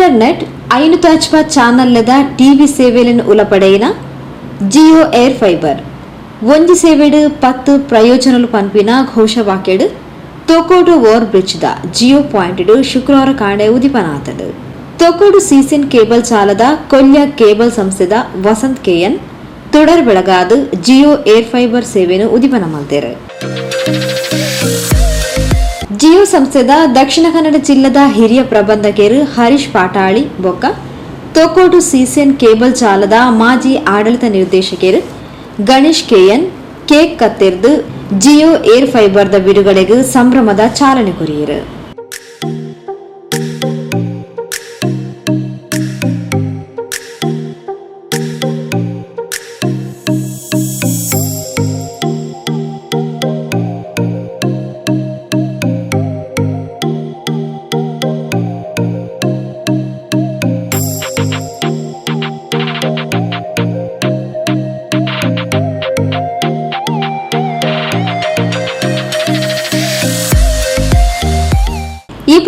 Internet ಐನು ತಾಜ್ಪ ಚಾನಲ್ಲದ TV ಸೇವೆಯನ್ನು ಉಲಪಡೆಯಿನ Jio air fibre. ಒಂಜಿ ಸೇವೆಡು ಪತ್ತು ಪ್ರಯೋಜನಲು ಪನ್ಪಿನ ಘೋಷವಾಕ್ಯಡು. ತೊಕೋಡು ಓರ್ ದ ಜಿಯೋ ಪಾಯಿಂಟ್ಡು ಶುಕ್ರವಾರ ಕಾಣೆ ಉದಿಪನಾತದು ತೊಕೋಡು ಸೀಸನ್ ಕೇಬಲ್ ಚಾಲದ ಕೊಲ್ಯ ಕೇಬಲ್ ಸಂಸ್ಥೆದ ವಸಂತ್ ಕೆಎನ್ ಬೆಳಗಾದ್ ಜಿಯೋ ಏರ್ ಫೈಬರ್ ഫൈബർ ಉದಿಪನ ഉദിപനമാത്തേറ് ಜಿಯೋ ಸಂಸ್ಥೆದ ದಕ್ಷಿಣ ಕನ್ನಡ ಜಿಲ್ಲೆದ ಹಿರಿಯ ಪ್ರಬಂಧಕರು ಹರೀಶ್ ಪಾಟಾಳಿ ಬೊಕ್ಕ. ತೊಕೋಟು ಸಿಸಿಎನ್ ಕೇಬಲ್ ಜಾಲದ ಮಾಜಿ ಆಡಳಿತ ನಿರ್ದೇಶಕರು ಗಣೇಶ್ ಕೆಎನ್. ಕೇಕ್ ಕತ್ತೆರ್ದು ಜಿಯೋ ಏರ್ ಫೈಬರ್ದ ಬಿಡುಗಡೆಗೆ ಸಂಭ್ರಮದ ಚಾಲನೆ ಕೊರಿಯರು.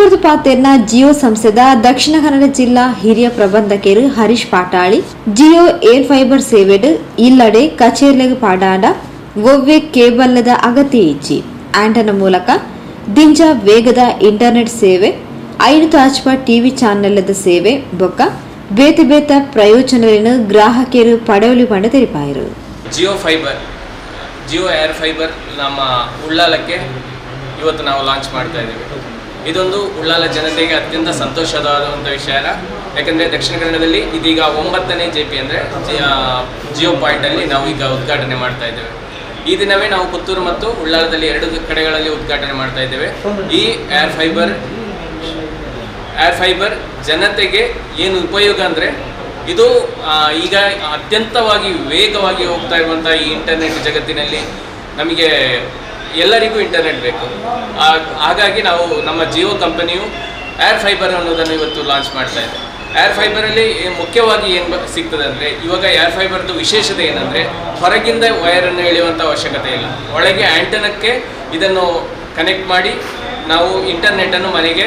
ಈ ಕುರಿತು ಜಿಯೋ ಸಂಸ್ಥೆದ ದಕ್ಷಿಣ ಕನ್ನಡ ಜಿಲ್ಲಾ ಹಿರಿಯ ಪ್ರಬಂಧಕರು ಹರೀಶ್ ಪಾಟಾಳಿ, ಜಿಯೋ ಏರ್ ಫೈಬರ್ ಸೇವೆಡ್ ಇಲ್ಲಡೆ ಕಚೇರಿಗೆ ಪಾಡಾಡ ಒವ್ವೆ ಕೇಬಲ್ಲದ ಅಗತ್ಯ ಇಚ್ಚಿ ಆಂಟನ ಮೂಲಕ ದಿಂಜ ವೇಗದ ಇಂಟರ್ನೆಟ್ ಸೇವೆ ಐನು ತಾಜ್ಪ ಟಿವಿ ಚಾನೆಲ್ದ ಸೇವೆ, ಬೊಕ್ಕ ಬೇತೆ ಬೇತ ಪ್ರಯೋಜನಗಳನ್ನು ಗ್ರಾಹಕರು ಪಡೆಯಲು ಪಂಡ ತೆರಿಪಾಯರು. Jio fiber, Jio air fiber ನಮ್ಮ ಉಳ್ಳಾಲಕ್ಕೆ ಇವತ್ತು ನಾವು ಲಾಂಚ್ ಮಾಡ್ತಾ ಇದ್ದೀವಿ. ಇದೊಂದು ಉಳ್ಳಾಲ ಜನತೆಗೆ ಅತ್ಯಂತ ಸಂತೋಷವಾದಂಥ ವಿಷಯ ಯಾಕಂದರೆ ದಕ್ಷಿಣ ಕನ್ನಡದಲ್ಲಿ ಇದೀಗ ಒಂಬತ್ತನೇ ಜೆ ಪಿ ಅಂದರೆ ಜಿಯೋ ಪಾಯಿಂಟಲ್ಲಿ ನಾವು ಈಗ ಉದ್ಘಾಟನೆ ಮಾಡ್ತಾ ಇದ್ದೇವೆ. ಈ ದಿನವೇ ನಾವು ಪುತ್ತೂರು ಮತ್ತು ಉಳ್ಳಾಲದಲ್ಲಿ ಎರಡು ಕಡೆಗಳಲ್ಲಿ ಉದ್ಘಾಟನೆ ಮಾಡ್ತಾ ಇದ್ದೇವೆ. ಈ ಏರ್ ಫೈಬರ್ ಏರ್ ಫೈಬರ್ ಜನತೆಗೆ ಏನು ಉಪಯೋಗ ಅಂದರೆ ಇದು ಈಗ ಅತ್ಯಂತವಾಗಿ ವೇಗವಾಗಿ ಹೋಗ್ತಾ ಇರುವಂಥ ಈ ಇಂಟರ್ನೆಟ್ ಜಗತ್ತಿನಲ್ಲಿ ನಮಗೆ ಎಲ್ಲರಿಗೂ ಇಂಟರ್ನೆಟ್ ಬೇಕು. ಹಾಗಾಗಿ ನಾವು ನಮ್ಮ ಜಿಯೋ ಕಂಪನಿಯು ಏರ್ ಫೈಬರ್ ಅನ್ನೋದನ್ನು ಇವತ್ತು ಲಾಂಚ್ ಮಾಡ್ತಾ ಇದೆ. ಏರ್ ಫೈಬರಲ್ಲಿ ಮುಖ್ಯವಾಗಿ ಏನು ಸಿಗ್ತದೆ ಅಂದರೆ, ಇವಾಗ ಏರ್ ಫೈಬರ್ದು ವಿಶೇಷತೆ ಏನಂದರೆ, ಹೊರಗಿಂದ ವೈರನ್ನು ಎಳೆಯುವಂಥ ಅವಶ್ಯಕತೆ ಇಲ್ಲ. ಒಳಗೆ ಆ್ಯಂಟನಕ್ಕೆ ಇದನ್ನು ಕನೆಕ್ಟ್ ಮಾಡಿ, ನಾವು ಇಂಟರ್ನೆಟನ್ನು ಮನೆಗೆ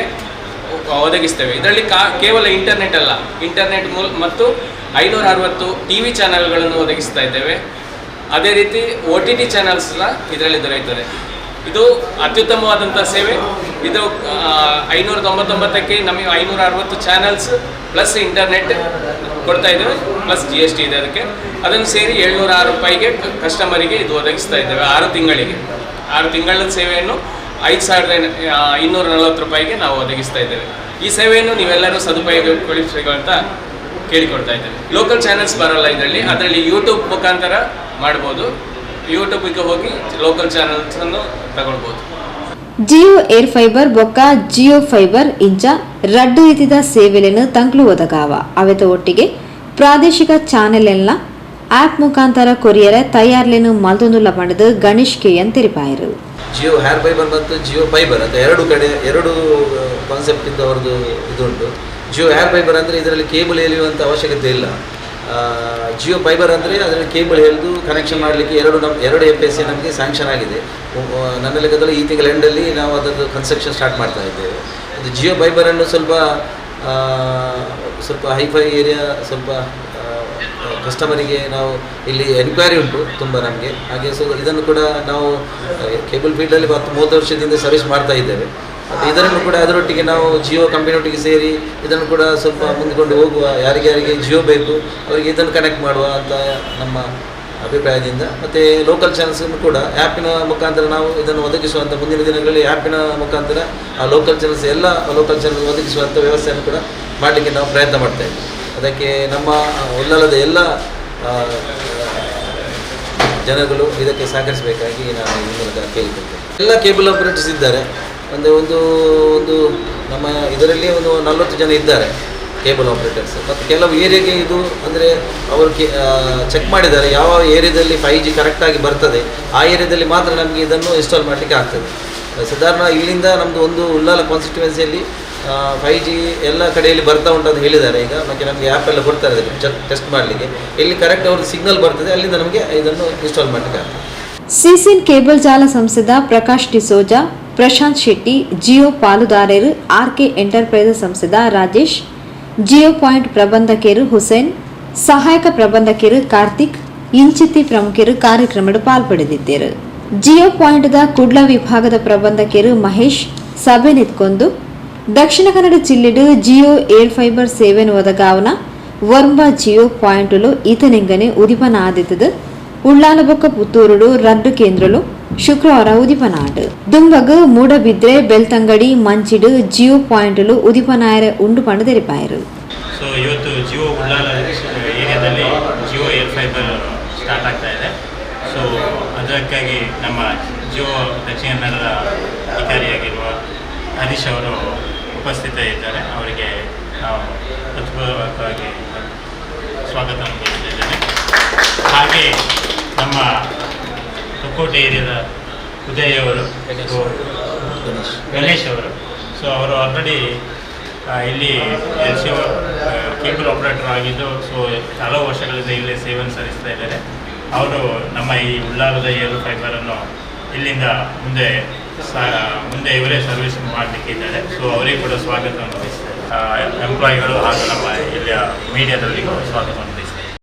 ಒದಗಿಸ್ತೇವೆ. ಇದರಲ್ಲಿ ಕಾ, ಕೇವಲ ಇಂಟರ್ನೆಟ್ ಅಲ್ಲ ಇಂಟರ್ನೆಟ್ ಮೂಲ, ಮತ್ತು ಐನೂರ ಅರವತ್ತು ಟಿ ವಿ ಚಾನಲ್ಗಳನ್ನು ಒದಗಿಸ್ತಾ ಇದ್ದೇವೆ. ಅದೇ ರೀತಿ ಒ ಟಿ ಟಿ ಚಾನಲ್ಸ್ ಇದರಲ್ಲಿ ದೊರೆಯುತ್ತದೆ. ಇದು ಅತ್ಯುತ್ತಮವಾದಂಥ ಸೇವೆ. ಇದು ಐನೂರ ತೊಂಬತ್ತೊಂಬತ್ತಕ್ಕೆ ನಮಗೆ ಐನೂರ ಅರವತ್ತು ಚಾನಲ್ಸ್ ಪ್ಲಸ್ ಇಂಟರ್ನೆಟ್ ಕೊಡ್ತಾ ಇದ್ದೇವೆ ಪ್ಲಸ್ ಜಿ ಎಸ್ ಟಿ ಇದೆ ಅದಕ್ಕೆ. ಅದನ್ನು ಸೇರಿ ಏಳ್ನೂರ ಆರು ರೂಪಾಯಿಗೆ ಕಸ್ಟಮರಿಗೆ ಇದು ಒದಗಿಸ್ತಾ ಇದ್ದೇವೆ, ಆರು ತಿಂಗಳಿಗೆ. ಆರು ತಿಂಗಳ ಸೇವೆಯನ್ನು ಐದು ಸಾವಿರದ ಇನ್ನೂರ ನಲವತ್ತು ರೂಪಾಯಿಗೆ ನಾವು ಒದಗಿಸ್ತಾ ಇದ್ದೇವೆ. ಈ ಸೇವೆಯನ್ನು ನೀವೆಲ್ಲರೂ ಸದುಪಯೋಗಗೊಳಿಸಬೇಕು ಅಂತ ಕೇಳಿಕೊಡ್ತಾ ಇದ್ದೇವೆ. ಲೋಕಲ್ ಚಾನೆಲ್ಸ್ ಬರೋಲ್ಲ ಇದರಲ್ಲಿ. ಅದರಲ್ಲಿ ಯೂಟ್ಯೂಬ್ ಮುಖಾಂತರ ಮಾಡ್ಬೋದು. ಯೂಟ್ಯೂಬಿಗೆ ಹೋಗಿ ಲೋಕಲ್ ಚಾನೆಲ್ಸನ್ನು ತಗೊಳ್ಬೋದು. ಜಿಯೋ ಏರ್ ಫೈಬರ್ ಬೊಕ್ಕ ಜಿಯೋ ಫೈಬರ್ ಇಂಚ ರಡ್ಡು ರೀತಿದ ಸೇವೆಲೇನು ತಂಕ್ಲು ಒದಗಾವ ಅವೆತ ಒಟ್ಟಿಗೆ ಪ್ರಾದೇಶಿಕ ಚಾನೆಲ್ನ ಆಪ್ ಮುಖಾಂತರ ಕೊರಿಯರ ತಯಾರ್ಲೆನು ಮಲ್ತೊಂದುಲ್ಲ ಮಾಡಿದ ಗಣೇಶ್ ಕೆ ಎನ್ ತಿರುಪಾಯರು. ಜಿಯೋ ಹೇರ್ ಫೈಬರ್ ಮತ್ತು ಜಿಯೋ ಫೈಬರ್ ಅಂತ ಎರಡು ಕಡೆ ಎರಡು ಕಾನ್ಸೆಪ್ಟ್ ಇಂದ ಇದು ಇದುಂಟು. ಜಿಯೋ ಹೇರ್ ಫೈಬರ್ ಅಂದ್ರೆ ಇದರಲ್ಲಿ ಕೇಬಲ್ ಎಳೆಯುವಂಥ ಅವಶ್ಯಕತೆ ಇಲ್ಲ. ಜಿಯೋ ಫೈಬರ್ ಅಂದರೆ ಅದರಲ್ಲಿ ಕೇಬಲ್ ಎಳೆದು ಕನೆಕ್ಷನ್ ಮಾಡಲಿಕ್ಕೆ ಎರಡು ನಮ್ಮ ಎರಡು ಎಫ್ ಎಸ್ ಸಿ ನಮಗೆ ಸ್ಯಾಂಕ್ಷನ್ ಆಗಿದೆ. ನನ್ನ ಲೆಕ್ಕದಲ್ಲಿ ಈ ತಿಂಗಳ ಎಂಡಲ್ಲಿ ನಾವು ಅದರದ್ದು ಕನ್ಸ್ಟ್ರಕ್ಷನ್ ಸ್ಟಾರ್ಟ್ ಮಾಡ್ತಾ ಇದ್ದೇವೆ. ಅದು ಜಿಯೋ ಫೈಬರನ್ನು ಸ್ವಲ್ಪ ಸ್ವಲ್ಪ ಹೈಫೈ ಏರಿಯಾ ಸ್ವಲ್ಪ ಕಸ್ಟಮರಿಗೆ ನಾವು ಇಲ್ಲಿ ಎನ್ಕ್ವೈರಿ ಉಂಟು ತುಂಬ ನಮಗೆ. ಹಾಗೆ ಸೊ ಇದನ್ನು ಕೂಡ ನಾವು ಕೇಬಲ್ ಫೀಲ್ಡಲ್ಲಿ ಹತ್ತು ಮೂವತ್ತು ವರ್ಷದಿಂದ ಸರ್ವಿಸ್ ಮಾಡ್ತಾ ಇದ್ದೇವೆ. ಇದನ್ನು ಕೂಡ ಅದರೊಟ್ಟಿಗೆ ನಾವು ಜಿಯೋ ಕಂಪನಿಯೊಟ್ಟಿಗೆ ಸೇರಿ ಇದನ್ನು ಕೂಡ ಸ್ವಲ್ಪ ಮುಂದ್ಕೊಂಡು ಹೋಗುವ, ಯಾರಿಗೆ ಯಾರಿಗೆ ಜಿಯೋ ಬೇಕು, ಅವರಿಗೆ ಇದನ್ನು ಕನೆಕ್ಟ್ ಮಾಡುವ ಅಂತ ನಮ್ಮ ಅಭಿಪ್ರಾಯದಿಂದ. ಮತ್ತು ಲೋಕಲ್ ಚಾನಲ್ಸನ್ನು ಕೂಡ ಆ್ಯಪಿನ ಮುಖಾಂತರ ನಾವು ಇದನ್ನು ಒದಗಿಸುವಂಥ ಮುಂದಿನ ದಿನಗಳಲ್ಲಿ ಆ್ಯಪಿನ ಮುಖಾಂತರ ಆ ಲೋಕಲ್ ಚಾನಲ್ಸ್ ಎಲ್ಲ ಲೋಕಲ್ ಚಾನಲ್ ಒದಗಿಸುವಂಥ ವ್ಯವಸ್ಥೆಯನ್ನು ಕೂಡ ಮಾಡಲಿಕ್ಕೆ ನಾವು ಪ್ರಯತ್ನ ಮಾಡ್ತಾ ಅದಕ್ಕೆ ನಮ್ಮ ಉಲ್ಲಲದ ಎಲ್ಲ ಜನಗಳು ಇದಕ್ಕೆ ಸಹಕರಿಸಬೇಕಾಗಿ ನಾನು ಈ ಮೂಲಕ ಕೇಳಿಕೊಳ್ತೇನೆ. ಎಲ್ಲ ಕೇಬಲ್ ಆಪರೇಟರ್ಸ್ ಇದ್ದಾರೆ. ಅಂದರೆ ಒಂದು ಒಂದು ನಮ್ಮ ಇದರಲ್ಲಿ ಒಂದು ನಲವತ್ತು ಜನ ಇದ್ದಾರೆ ಕೇಬಲ್ ಆಪರೇಟರ್ಸ್. ಮತ್ತು ಕೆಲವು ಏರಿಯಾಗೆ ಇದು ಅಂದರೆ ಅವರು ಚೆಕ್ ಮಾಡಿದ್ದಾರೆ ಯಾವ ಏರಿಯಾದಲ್ಲಿ ಫೈ ಜಿ ಕರೆಕ್ಟಾಗಿ ಬರ್ತದೆ. ಆ ಏರಿಯಾದಲ್ಲಿ ಮಾತ್ರ ನಮಗೆ ಇದನ್ನು ಇನ್ಸ್ಟಾಲ್ ಮಾಡಲಿಕ್ಕೆ ಆಗ್ತದೆ. ಸಾಧಾರಣ ಇಲ್ಲಿಂದ ನಮ್ಮದು ಒಂದು ಉಲ್ಲಾಲ ಕಾನ್ಸ್ಟಿಟ್ಯೂನ್ಸಿಯಲ್ಲಿ ಫೈ ಜಿ ಎಲ್ಲ ಕಡೆಯಲ್ಲಿ ಬರ್ತಾ ಉಂಟು ಅಂತ ಹೇಳಿದ್ದಾರೆ. ಈಗ ಮತ್ತು ನಮಗೆ ಆ್ಯಪ್ ಎಲ್ಲ ಕೊಡ್ತಾರೆ ಟೆಸ್ಟ್ ಮಾಡಲಿಕ್ಕೆ. ಇಲ್ಲಿ ಕರೆಕ್ಟ್ ಅವ್ರದ್ದು ಸಿಗ್ನಲ್ ಬರ್ತದೆ, ಅಲ್ಲಿಂದ ನಮಗೆ ಇದನ್ನು ಇನ್ಸ್ಟಾಲ್ ಮಾಡಲಿಕ್ಕೆ ಆಗ್ತದೆ. ಸಿಸಿನ್ ಕೇಬಲ್ ಜಾಲ ಸಂಸ್ಥೆದ ಪ್ರಕಾಶ್ ಡಿಸೋಜಾ ಪ್ರಶಾಂತ್ ಶೆಟ್ಟಿ, ಜಿಯೋ ಪಾಲುದಾರರು, ಆರ್ಕೆ ಎಂಟರ್ಪ್ರೈಸಸ್ ಸಂಸ್ಥೆದ ರಾಜೇಶ್, ಜಿಯೋ ಪಾಯಿಂಟ್ ಪ್ರಬಂಧಕರು ಹುಸೇನ್, ಸಹಾಯಕ ಪ್ರಬಂಧಕರು ಕಾರ್ತಿಕ್ ಇಂಚಿತಿ ಪ್ರಮುಖರು ಕಾರ್ಯಕ್ರಮದ ಪಾಲ್ಪಡೆದಿದ್ದರು. ಜಿಯೋ ಪಾಯಿಂಟ್ ದ ಕುಡ್ಲ ವಿಭಾಗದ ಪ್ರಬಂಧಕರು ಮಹೇಶ್, ಸಭೆ ನಿಂತ್ಕೊಂಡು, ದಕ್ಷಿಣ ಕನ್ನಡ ಜಿಲ್ಲೆಡು ಜಿಯೋ ಏರ್ ಫೈಬರ್ ಸೇವೆನ ಒದಗಾವನ ವರ್ಮ ಜಿಯೋ ಪಾಯಿಂಟ್ ಈತನೆಂಗನೆ ಉದಿಪನ ಆದಿತ್ತದ ಉಳ್ಳಾಲಬೊಕ್ಕ ಪುತ್ತೂರು ರಡ್ಡು ಕೇಂದ್ರಲು ಶುಕ್ರವಾರ ಉದಿಪನಾಡ್ ದುಂಬಗ, ಮೂಡಬಿದ್ರೆ, ಬೆಳ್ತಂಗಡಿ, ಮಂಚಿಡು, ಜಿಯೋ ಪಾಯಿಂಟ್ಲು ಉಂಡು ಪಂಡು ಸೊ ಇವತ್ತು ಜಿಯೋ ಉಳ್ಳಾಲ ಏರಿಯಾದಲ್ಲಿ ಜಿಯೋ ಏರ್ ಫೈಬರ್ ಸ್ಟಾರ್ಟ್ ಆಗ್ತಾ ಇದೆ. ಸೊ ಅದಕ್ಕಾಗಿ ನಮ್ಮ ಜಿಯೋ ದಕ್ಷಿಣ ಕನ್ನಡದ ಅಧಿಕಾರಿಯಾಗಿರುವ ಹರೀಶ್ ಅವರು ಉಪಸ್ಥಿತ ಇದ್ದಾರೆ. ಅವರಿಗೆ ನಾವು ಸ್ವಾಗತವನ್ನು ಹಾಗೆ ನಮ್ಮ ತುಕ್ಕೋಟೆ ಏರಿಯಾದ ಉದಯ್ ಅವರು ಗಣೇಶ್. ಅವರು. ಸೊ ಅವರು ಆಲ್ರೆಡಿ ಇಲ್ಲಿ ಎಲ್ ಸಿ ಕೇಬಲ್ ಆಪರೇಟರ್ ಆಗಿದ್ದು ಸೊ ಹಲವು ವರ್ಷಗಳಿಂದ ಇಲ್ಲೇ ಸೇವೆಯನ್ನು ಸಲ್ಲಿಸ್ತಾ ಇದ್ದಾರೆ. ಅವರು ನಮ್ಮ ಈ ಉಳ್ಳಾರದ ಏರು ಫೈಬರನ್ನು ಇಲ್ಲಿಂದ ಮುಂದೆ ಮುಂದೆ ಇವರೇ ಸರ್ವಿಸ್ ಮಾಡಲಿಕ್ಕೆ ಇದ್ದಾರೆ. ಸೊ ಅವರಿಗೆ ಕೂಡ ಸ್ವಾಗತವನ್ನು ಎಂಪ್ಲಾಯಿಗಳು ಹಾಗೂ ನಮ್ಮ ಇಲ್ಲಿಯ ಮೀಡಿಯಾದವರಿಗೂ ಸ್ವಾಗತವನ್ನು.